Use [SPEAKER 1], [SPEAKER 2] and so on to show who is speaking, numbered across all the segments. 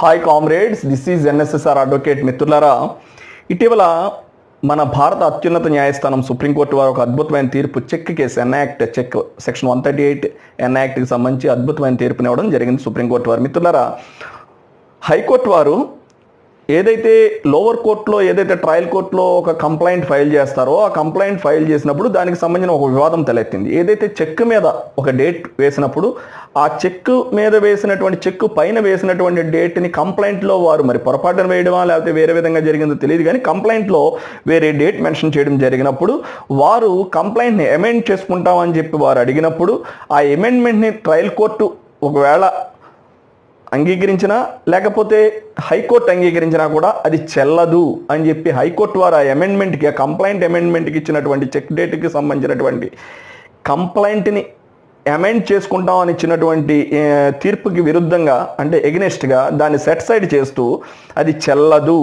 [SPEAKER 1] Hi comrades this is NSSR advocate మిత్రులారా. ఇటీవల మన భారత అత్యున్నత న్యాయస్థానం సుప్రీంకోర్టు వారు ఒక అద్భుతమైన తీర్పు cheque case NI act cheque section one thirty eight ఎన్యాక్ట్కి సంబంధించి అద్భుతమైన తీర్పునివ్వడం జరిగింది సుప్రీంకోర్టు వారు. మిత్రులారా హైకోర్టు వారు ఏదైతే లోవర్ కోర్టులో ఏదైతే ట్రయల్ కోర్టులో ఒక కంప్లైంట్ ఫైల్ చేస్తారో ఆ కంప్లైంట్ ఫైల్ చేసినప్పుడు దానికి సంబంధించిన ఒక వివాదం తలెత్తింది. ఏదైతే చెక్ మీద ఒక డేట్ వేసినప్పుడు ఆ చెక్ మీద వేసినటువంటి చెక్ పైన వేసినటువంటి డేట్ని కంప్లైంట్లో వారు మరి పొరపాటున వేయడమా లేకపోతే వేరే విధంగా జరిగిందో తెలియదు కానీ కంప్లైంట్లో వేరే డేట్ మెన్షన్ చేయడం జరిగినప్పుడు వారు కంప్లైంట్ని అమెండ్ చేసుకుంటామని చెప్పి వారు అడిగినప్పుడు ఆ అమెండ్మెంట్ని ట్రయల్ కోర్టు ఒకవేళ అంగీకరించినా లేకపోతే హైకోర్టు అంగీకరించినా కూడా అది చెల్లదు అని చెప్పి హైకోర్టు వారు ఆ అమెండ్మెంట్కి ఆ కంప్లైంట్ అమెండ్మెంట్కి ఇచ్చినటువంటి చెక్ డేట్కి సంబంధించినటువంటి కంప్లైంట్ని అమెండ్ చేసుకుంటాం అని ఇచ్చినటువంటి తీర్పుకి విరుద్ధంగా అంటే ఎగ్నెస్ట్గా దాన్ని సెట్ సైడ్ చేస్తూ అది చెల్లదు.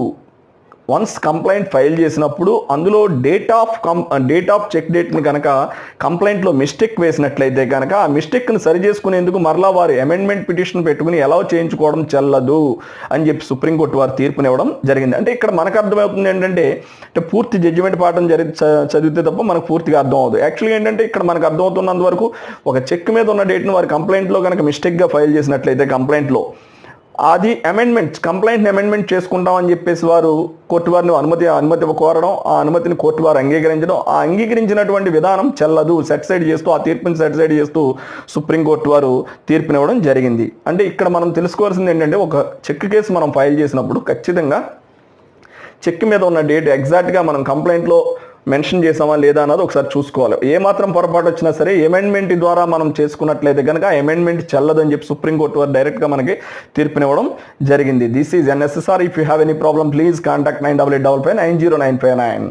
[SPEAKER 1] వన్స్ కంప్లైంట్ ఫైల్ చేసినప్పుడు అందులో date of cum date of cheque డేట్ని కనుక కంప్లైంట్లో మిస్టేక్ వేసినట్లయితే కనుక ఆ మిస్టేక్ని సరి చేసుకునేందుకు మరలా వారు అమెండ్మెంట్ పిటిషన్ పెట్టుకుని ఎలా చేయించుకోవడం చెల్లదు అని చెప్పి సుప్రీంకోర్టు వారు తీర్పునివ్వడం జరిగింది. అంటే ఇక్కడ మనకు అర్థమవుతుంది ఏంటంటే అంటే పూర్తి జడ్జిమెంట్ పాఠం జరి చ- చదివితే తప్ప మనకు పూర్తిగా అర్థం అవుతుంది యాక్చువల్గా ఏంటంటే ఇక్కడ మనకు అర్థమవుతున్నంత వరకు ఒక చెక్ మీద ఉన్న డేట్ని వారి కంప్లైంట్లో కనుక మిస్టేక్గా ఫైల్ చేసినట్లయితే కంప్లైంట్లో అది అమెండ్మెంట్ కంప్లైంట్ అమెండ్మెంట్ చేసుకుంటామని చెప్పేసి వారు కోర్టు వారిని అనుమతి అనుమతి కోరడం ఆ అనుమతిని కోర్టు వారు అంగీకరించడం ఆ అంగీకరించినటువంటి విధానం చెల్లదు సెటిసైడ్ చేస్తూ ఆ తీర్పుని సెటిసైడ్ చేస్తూ సుప్రీంకోర్టు వారు తీర్పునివ్వడం జరిగింది. అంటే ఇక్కడ మనం తెలుసుకోవాల్సింది ఏంటంటే ఒక చెక్ కేసు మనం ఫైల్ చేసినప్పుడు ఖచ్చితంగా చెక్ మీద ఉన్న డేట్ ఎగ్జాక్ట్గా మనం కంప్లైంట్లో మెన్షన్ చేసామా లేదా అన్నది ఒకసారి చూసుకోవాలి. ఏ మాత్రం పొరపాటు వచ్చినా సరే అమెండ్మెంట్ ద్వారా మనం చేసుకున్నట్లయితే కనుక అమెండ్మెంట్ చెల్లదని చెప్పి సుప్రీంకోర్టు వారు డైరెక్ట్గా మనకి తీర్పునివ్వడం జరిగింది. This is NSSR if you have any problem please contact nine double eight double five nine zero nine five nine